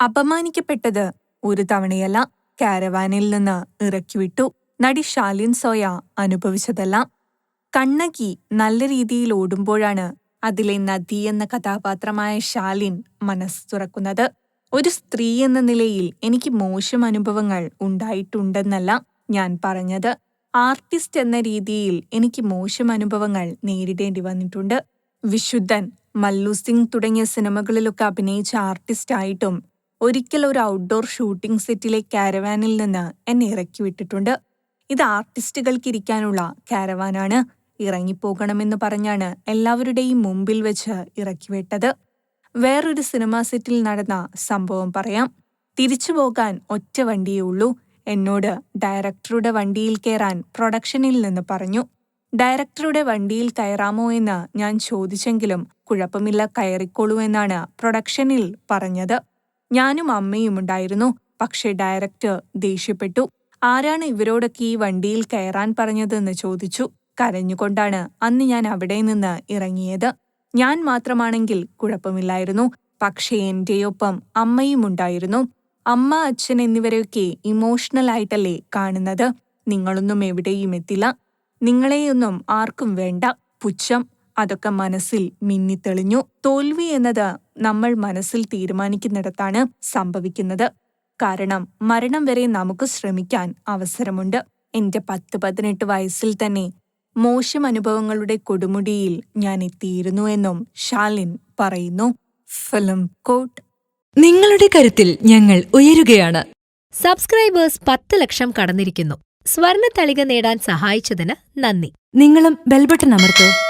അപമാനിക്കപ്പെട്ടത് ഒരു തവണയല്ല. കാരവാനിൽ നിന്ന് ഇറക്കിവിട്ടു. നടി ഷാലിൻ സോയ അനുഭവിച്ചതെല്ലാം. കണ്ണകി നല്ല രീതിയിൽ ഓടുമ്പോഴാണ് അതിലെ നദി എന്ന കഥാപാത്രമായ ഷാലിൻ മനസ്സ് തുറക്കുന്നത്. ഒരു സ്ത്രീ എന്ന നിലയിൽ എനിക്ക് മോശം അനുഭവങ്ങൾ ഉണ്ടായിട്ടുണ്ടെന്നല്ല ഞാൻ പറഞ്ഞത്. ആർട്ടിസ്റ്റ് എന്ന രീതിയിൽ എനിക്ക് മോശം അനുഭവങ്ങൾ നേരിടേണ്ടി വന്നിട്ടുണ്ട്. വിശുദ്ധൻ മല്ലു സിംഗ് തുടങ്ങിയ സിനിമകളിലൊക്കെ അഭിനയിച്ച ആർട്ടിസ്റ്റായിട്ടും ഒരിക്കൽ ഒരു ഔട്ട്ഡോർ ഷൂട്ടിംഗ് സെറ്റിലെ കാരവാനിൽ നിന്ന് എന്നെ ഇറക്കി വിട്ടിട്ടുണ്ട്. ഇത് ആർട്ടിസ്റ്റുകൾക്ക് ഇരിക്കാനുള്ള കാരവാനാണ് ഇറങ്ങിപ്പോകണമെന്ന് പറഞ്ഞാണ് എല്ലാവരുടെയും മുമ്പിൽ വെച്ച് ഇറക്കിവിട്ടത് വേറൊരു സിനിമാ സെറ്റിൽ നടന്ന സംഭവം പറയാം. തിരിച്ചു പോകാൻ ഒറ്റ വണ്ടിയേ ഉള്ളൂ. എന്നോട് ഡയറക്ടറുടെ വണ്ടിയിൽ കയറാൻ പ്രൊഡക്ഷനിൽ നിന്ന് പറഞ്ഞു. ഡയറക്ടറുടെ വണ്ടിയിൽ കയറാമോ എന്ന് ഞാൻ ചോദിച്ചെങ്കിലും കുഴപ്പമില്ല കയറിക്കോളൂ എന്നാണ് പ്രൊഡക്ഷനിൽ പറഞ്ഞത്. ഞാനും അമ്മയും ഉണ്ടായിരുന്നു. പക്ഷേ ഡയറക്ടർ ദേഷ്യപ്പെട്ടു. ആരാണ് ഇവരോടൊക്കെ ഈ വണ്ടിയിൽ കയറാൻ പറഞ്ഞതെന്ന് ചോദിച്ചു. കരഞ്ഞുകൊണ്ടാണ് അന്ന് ഞാൻ അവിടെ നിന്ന് ഇറങ്ങിയത്. ഞാൻ മാത്രമാണെങ്കിൽ കുഴപ്പമില്ലായിരുന്നു. പക്ഷേ എന്റെയൊപ്പം അമ്മയും ഉണ്ടായിരുന്നു. അമ്മ അച്ഛൻ എന്നിവരെയൊക്കെ ഇമോഷണൽ ആയിട്ടല്ലേ കാണുന്നത്. നിങ്ങളൊന്നും എവിടെയും എത്തില്ല. നിങ്ങളെയൊന്നും ആർക്കും വേണ്ട. പുച്ഛം അതൊക്കെ മനസ്സിൽ മിന്നിത്തെളിഞ്ഞു. തോൽവി എന്നത് നമ്മൾ മനസ്സിൽ തീരുമാനിക്കുന്നിടത്താണ് സംഭവിക്കുന്നത്. കാരണം മരണം വരെ നമുക്ക് ശ്രമിക്കാൻ അവസരമുണ്ട്. എന്റെ പത്ത് പതിനെട്ട് വയസ്സിൽ തന്നെ മോശം അനുഭവങ്ങളുടെ കൊടുമുടിയിൽ ഞാൻ എത്തിയിരുന്നു എന്നും ഷാലിൻ പറയുന്നു. Film court. നിങ്ങളുടെ കരുത്തിൽ ഞങ്ങൾ ഉയരുകയാണ്. സബ്സ്ക്രൈബേഴ്സ് പത്ത് ലക്ഷം കടന്നിരിക്കുന്നു. സ്വർണ തളിക നേടാൻ സഹായിച്ചതിന് നന്ദി. നിങ്ങളും ബെൽബട്ടൺ അമർത്തോ.